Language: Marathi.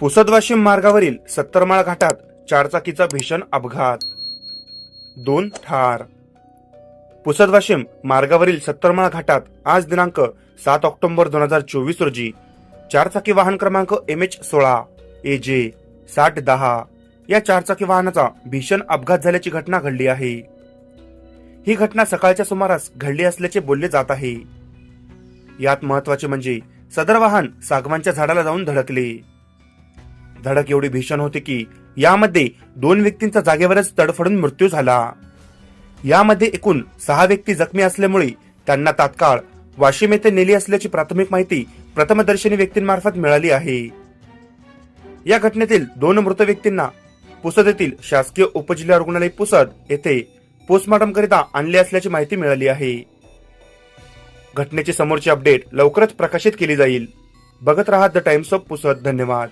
पुसद वाशिम मार्गावरील सत्तरमाळ घाटात चारचाकीचा भीषण अपघात. दोन ठार. पुसद वाशिम मार्गावरील सत्तरमाळ घाटात आज दिनांक सात ऑक्टोबर दोन हजार चोवीस रोजी चारचाकी वाहन क्रमांक एम एच सोळा ए जे साठ दहा या चारचाकी वाहनाचा भीषण अपघात झाल्याची घटना घडली आहे. ही घटना सकाळच्या सुमारास घडली असल्याचे बोलले जात आहे. यात महत्त्वाचे म्हणजे सदर वाहन सागवानच्या झाडाला जाऊन धडकले. धडक एवढी भीषण होती की यामध्ये दोन व्यक्तींचा जागेवरच तडफडून मृत्यू झाला. यामध्ये एकूण सहा व्यक्ती जखमी असल्यामुळे त्यांना तात्काळ वाशिम येथे नेली असल्याची प्राथमिक माहिती प्रथमदर्शनी व्यक्तींमार्फत मिळाली आहे. या घटनेतील दोन मृत व्यक्तींना पुसद येथील शासकीय उपजिल्हा रुग्णालय पुसद येथे पोस्टमॉर्टम करिता आणले असल्याची माहिती मिळाली आहे. घटनेची समोरची अपडेट लवकरच प्रकाशित केली जाईल. बघत राहा द टाइम्स ऑफ पुसद. धन्यवाद.